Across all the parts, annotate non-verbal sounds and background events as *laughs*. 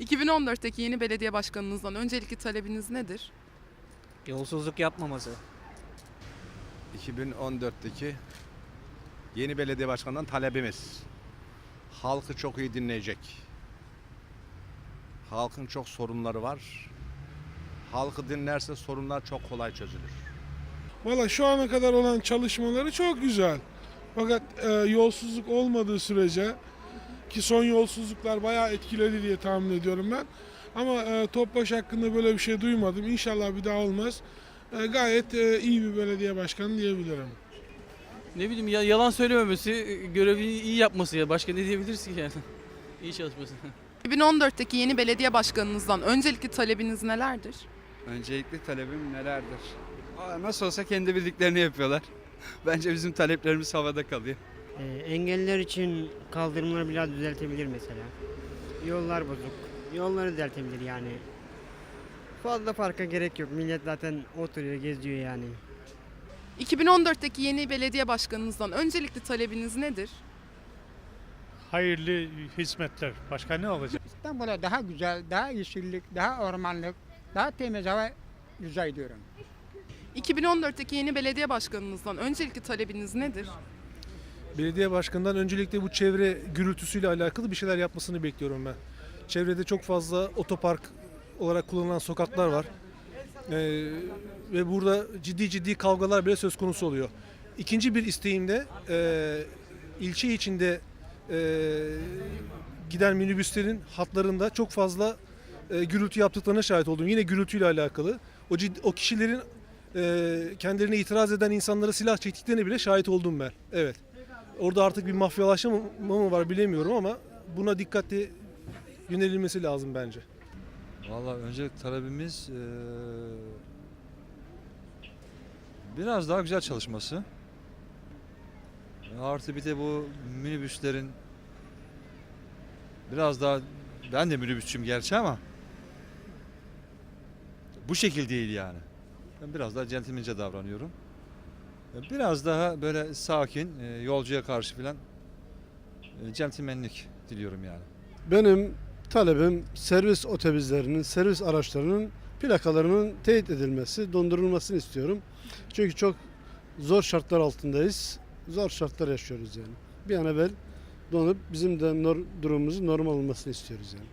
2014'teki yeni belediye başkanınızdan öncelikli talebiniz nedir? Yolsuzluk yapmaması. 2014'teki yeni belediye başkanından talebimiz halkı çok iyi dinleyecek. Halkın çok sorunları var. Halkı dinlerse sorunlar çok kolay çözülür. Valla şu ana kadar olan çalışmaları çok güzel. Fakat e, yolsuzluk olmadığı sürece ki son yolsuzluklar bayağı etkiledi diye tahmin ediyorum ben. Ama e, Topbaş hakkında böyle bir şey duymadım. İnşallah bir daha olmaz. E, gayet e, iyi bir belediye başkanı diyebilirim. Ne bileyim ya yalan söylememesi, görevini iyi yapması ya. Başka ne diyebilirsin ki yani? *laughs* iyi çalışması. 2014'teki yeni belediye başkanınızdan öncelikli talebiniz nelerdir? Öncelikli talebim nelerdir? Aa, Nasıl olsa kendi bildiklerini yapıyorlar. *laughs* Bence bizim taleplerimiz havada kalıyor. Ee, engelliler için kaldırımları biraz düzeltebilir mesela. Yollar bozuk. Yolları düzeltebilir yani. Fazla farka gerek yok. Millet zaten oturuyor, geziyor yani. 2014'teki yeni belediye başkanınızdan öncelikli talebiniz nedir? hayırlı hizmetler. Başka ne olacak? İstanbul'a daha güzel, daha yeşillik, daha ormanlık, daha temiz hava rica ediyorum. 2014'teki yeni belediye başkanınızdan öncelikli talebiniz nedir? Belediye başkanından öncelikle bu çevre gürültüsüyle alakalı bir şeyler yapmasını bekliyorum ben. Çevrede çok fazla otopark olarak kullanılan sokaklar var. Ee, ve burada ciddi ciddi kavgalar bile söz konusu oluyor. İkinci bir isteğim de e, ilçe içinde e, giden minibüslerin hatlarında çok fazla e, gürültü yaptıklarına şahit oldum. Yine gürültüyle alakalı. O, ciddi, o kişilerin e, kendilerine itiraz eden insanlara silah çektiklerine bile şahit oldum ben. Evet. Orada artık bir mafyalaşma mı var bilemiyorum ama buna dikkatli yönelilmesi lazım bence. Valla önce talebimiz biraz daha güzel çalışması. Artı bir de bu minibüslerin biraz daha ben de minibüsçüyüm gerçi ama bu şekil değil yani. Ben biraz daha centilmence davranıyorum. Biraz daha böyle sakin, eee, yolcuya karşı filan eee, centilmenlik diliyorum yani. Benim talebim servis otobüslerinin, servis araçlarının plakalarının teyit edilmesi, dondurulmasını istiyorum. Çünkü çok zor şartlar altındayız. Zor şartlar yaşıyoruz yani. Bir an evvel donup bizim de nor- durumumuzun normal olmasını istiyoruz yani.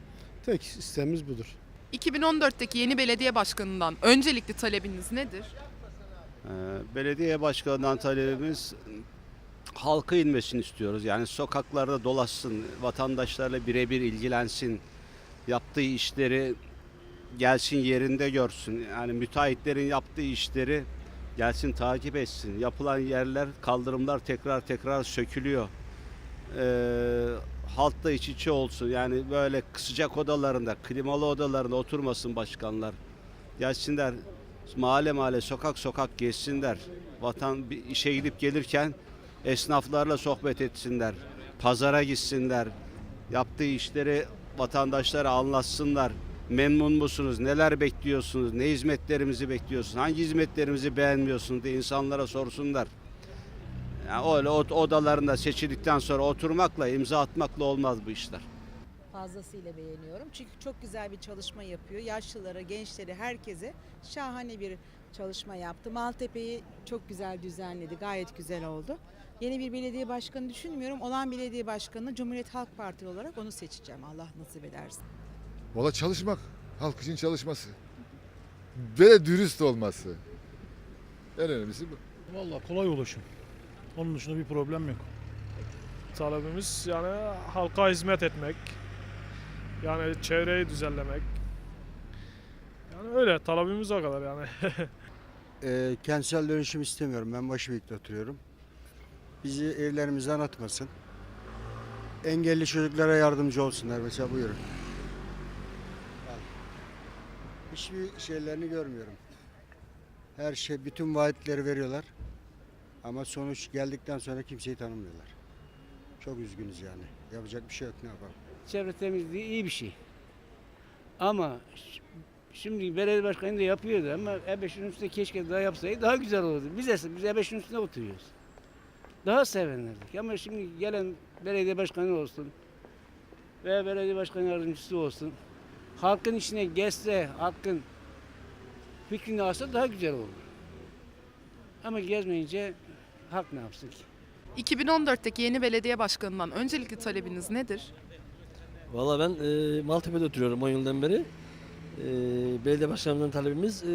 Tek isteğimiz budur. 2014'teki yeni belediye başkanından öncelikli talebiniz nedir? Ee, Belediye başkanından talebimiz halka inmesini istiyoruz. Yani sokaklarda dolaşsın, vatandaşlarla birebir ilgilensin, yaptığı işleri gelsin yerinde görsün. Yani müteahhitlerin yaptığı işleri gelsin takip etsin. Yapılan yerler, kaldırımlar tekrar tekrar sökülüyor. Ee, halkla iç içe olsun. Yani böyle sıcak odalarında, klimalı odalarında oturmasın başkanlar. Gelsinler mahalle mahalle sokak sokak gezsinler. Vatan bir işe gidip gelirken esnaflarla sohbet etsinler. Pazara gitsinler. Yaptığı işleri vatandaşlara anlatsınlar. Memnun musunuz? Neler bekliyorsunuz? Ne hizmetlerimizi bekliyorsunuz? Hangi hizmetlerimizi beğenmiyorsunuz diye insanlara sorsunlar. Yani öyle odalarında seçildikten sonra oturmakla, imza atmakla olmaz bu işler. Fazlasıyla beğeniyorum. Çünkü çok güzel bir çalışma yapıyor. Yaşlılara, gençlere, herkese şahane bir çalışma yaptı. Maltepe'yi çok güzel düzenledi. Gayet güzel oldu. Yeni bir belediye başkanı düşünmüyorum. Olan belediye başkanı Cumhuriyet Halk Partili olarak onu seçeceğim. Allah nasip ederse. Valla çalışmak. Halk için çalışması. Ve dürüst olması. En önemlisi bu. Vallahi kolay ulaşım. Onun dışında bir problem yok. Talebimiz yani halka hizmet etmek. Yani çevreyi düzenlemek. Yani öyle talebimiz o kadar yani. *laughs* Ee, kentsel dönüşüm istemiyorum. Ben Başıbek'te oturuyorum. Bizi evlerimizden atmasın. Engelli çocuklara yardımcı olsunlar mesela buyurun. Hiçbir şeylerini görmüyorum. Her şey, bütün vaatleri veriyorlar. Ama sonuç geldikten sonra kimseyi tanımıyorlar. Çok üzgünüz yani. Yapacak bir şey yok ne yapalım. Çevre temizliği iyi bir şey. Ama şimdi belediye başkanı da yapıyordu ama E5'in üstünde keşke daha yapsaydı daha güzel olurdu. Biz, de- biz E5'in üstünde oturuyoruz. Daha sevinirdik ama şimdi gelen belediye başkanı olsun ve belediye başkanı yardımcısı olsun. halkın içine geçse, halkın fikrini alsa daha güzel olur. Ama gezmeyince halk ne yapsın ki? 2014'teki yeni belediye başkanından öncelikli talebiniz nedir? Valla ben e, Maltepe'de oturuyorum 10 yıldan beri. E, belediye başkanımızdan talebimiz e,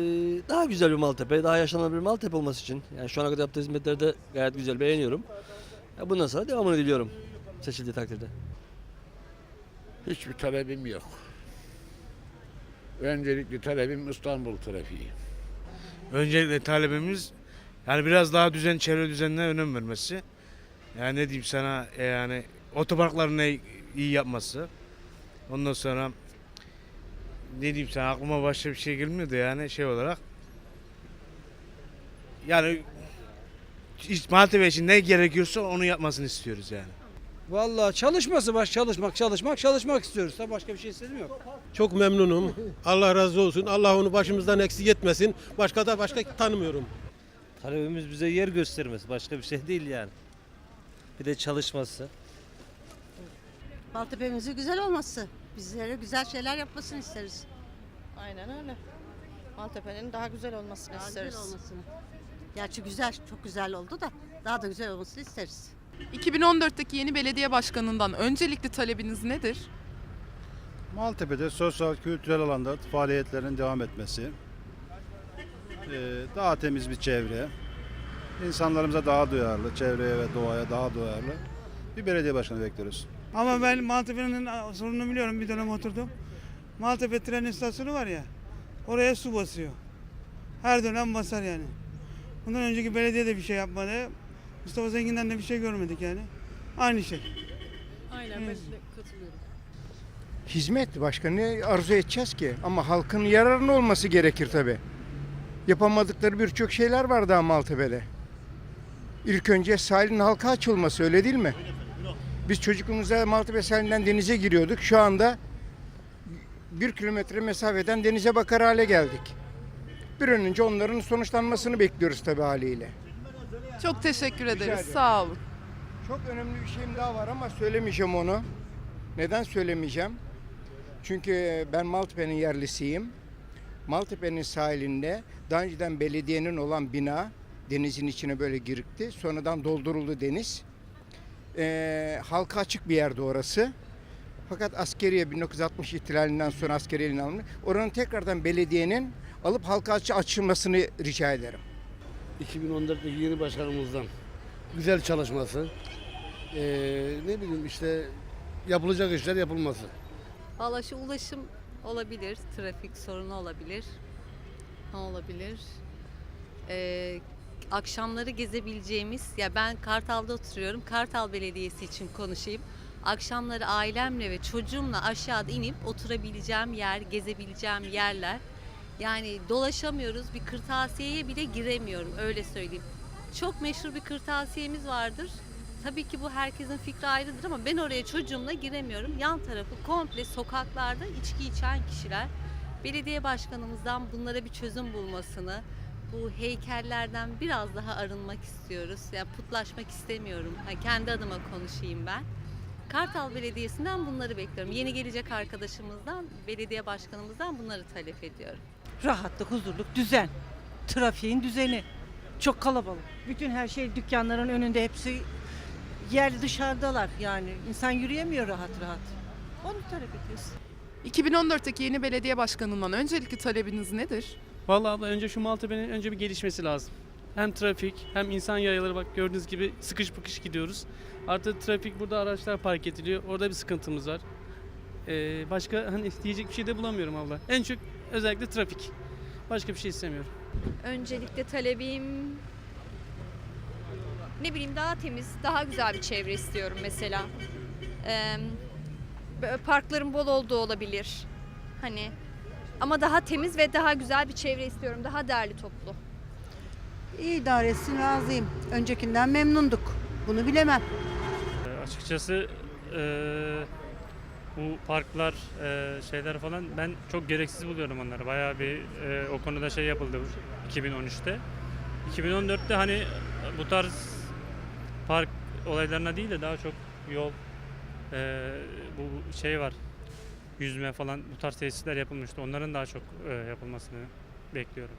daha güzel bir Maltepe, daha yaşanabilir bir Maltepe olması için. Yani şu ana kadar yaptığı hizmetleri de gayet güzel, beğeniyorum. Ya bundan sonra devamını diliyorum seçildiği takdirde. Hiçbir talebim yok. Öncelikli talebim İstanbul trafiği. Öncelikle talebimiz yani biraz daha düzen, çevre düzenine önem vermesi. Yani ne diyeyim sana e, yani otoparklarını iyi yapması. Ondan sonra ne diyeyim sana aklıma başka bir şey gelmiyordu yani şey olarak. Yani hiç Maltepe için ne gerekiyorsa onu yapmasını istiyoruz yani. Vallahi çalışması baş çalışmak çalışmak çalışmak istiyoruz da başka bir şey istemiyorum. Çok memnunum. Allah razı olsun. Allah onu başımızdan eksik etmesin. Başka da başka tanımıyorum. Talebimiz bize yer göstermesi, başka bir şey değil yani. Bir de çalışması. Maltepe'mizin güzel olması. Bizlere güzel şeyler yapmasını isteriz. Aynen öyle. Maltepe'nin daha güzel olmasını Daha isteriz. güzel olmasını. Gerçi güzel, çok güzel oldu da daha da güzel olmasını isteriz. 2014'teki yeni belediye başkanından öncelikli talebiniz nedir? Maltepe'de sosyal, kültürel alanda faaliyetlerin devam etmesi, ee, daha temiz bir çevre, insanlarımıza daha duyarlı, çevreye ve doğaya daha duyarlı bir belediye başkanı bekliyoruz. Ama ben Maltepe'nin sorununu biliyorum bir dönem oturdum. Maltepe tren istasyonu var ya oraya su basıyor. Her dönem basar yani. Bundan önceki belediye de bir şey yapmadı. Mustafa Zengin'den de bir şey görmedik yani. Aynı şey. Aynen ben de katılıyorum. Hizmet başka ne arzu edeceğiz ki? Ama halkın yararına olması gerekir tabi. Yapamadıkları birçok şeyler var daha Maltepe'de. İlk önce sahilin halka açılması öyle değil mi? Biz çocukluğumuzda Maltepe sahilinden denize giriyorduk. Şu anda bir kilometre mesafeden denize bakar hale geldik. Bir an önce onların sonuçlanmasını bekliyoruz tabi haliyle. Çok teşekkür ederiz. ederim. Sağ olun. Çok önemli bir şeyim daha var ama söylemeyeceğim onu. Neden söylemeyeceğim? Çünkü ben Maltepe'nin yerlisiyim. Maltepe'nin sahilinde daha önceden belediyenin olan bina denizin içine böyle girikti. Sonradan dolduruldu deniz. Ee, halka açık bir yerde orası. Fakat askeriye 1960 ihtilalinden sonra askeriyenin alındı. Oranın tekrardan belediyenin alıp halka açı açılmasını rica ederim. 2014'teki yeni başkanımızdan güzel çalışması, ee, ne bileyim işte yapılacak işler yapılması. Valla şu ulaşım olabilir, trafik sorunu olabilir. Ne olabilir? Ee, akşamları gezebileceğimiz, ya ben Kartal'da oturuyorum. Kartal Belediyesi için konuşayım. Akşamları ailemle ve çocuğumla aşağıda inip oturabileceğim yer, gezebileceğim yerler. Yani dolaşamıyoruz. Bir kırtasiyeye bile giremiyorum öyle söyleyeyim. Çok meşhur bir kırtasiyemiz vardır. Tabii ki bu herkesin fikri ayrıdır ama ben oraya çocuğumla giremiyorum. Yan tarafı komple sokaklarda içki içen kişiler. Belediye başkanımızdan bunlara bir çözüm bulmasını, bu heykellerden biraz daha arınmak istiyoruz. Yani putlaşmak istemiyorum. Ha, kendi adıma konuşayım ben. Kartal Belediyesi'nden bunları bekliyorum. Yeni gelecek arkadaşımızdan, belediye başkanımızdan bunları talep ediyorum. Rahatlık, huzurluk, düzen. Trafiğin düzeni. Çok kalabalık. Bütün her şey dükkanların önünde hepsi yer dışarıdalar yani. insan yürüyemiyor rahat rahat. Onu talep ediyoruz. 2014'teki yeni belediye başkanından öncelikli talebiniz nedir? Vallahi abla önce şu Maltepe'nin önce bir gelişmesi lazım. Hem trafik hem insan yayaları bak gördüğünüz gibi sıkış bıkış gidiyoruz. Artı trafik burada araçlar park ediliyor. Orada bir sıkıntımız var. Ee, başka hani diyecek bir şey de bulamıyorum abla. En çok özellikle trafik. Başka bir şey istemiyorum. Öncelikle talebim ne bileyim daha temiz, daha güzel bir çevre istiyorum mesela. Ee, parkların bol olduğu olabilir. Hani ama daha temiz ve daha güzel bir çevre istiyorum. Daha derli toplu. İyi idare etsin razıyım. Öncekinden memnunduk. Bunu bilemem. açıkçası bu parklar şeyler falan ben çok gereksiz buluyorum onları. Bayağı bir o konuda şey yapıldı 2013'te. 2014'te hani bu tarz park olaylarına değil de daha çok yol bu şey var. Yüzme falan bu tarz tesisler yapılmıştı. Onların daha çok e, yapılmasını bekliyorum.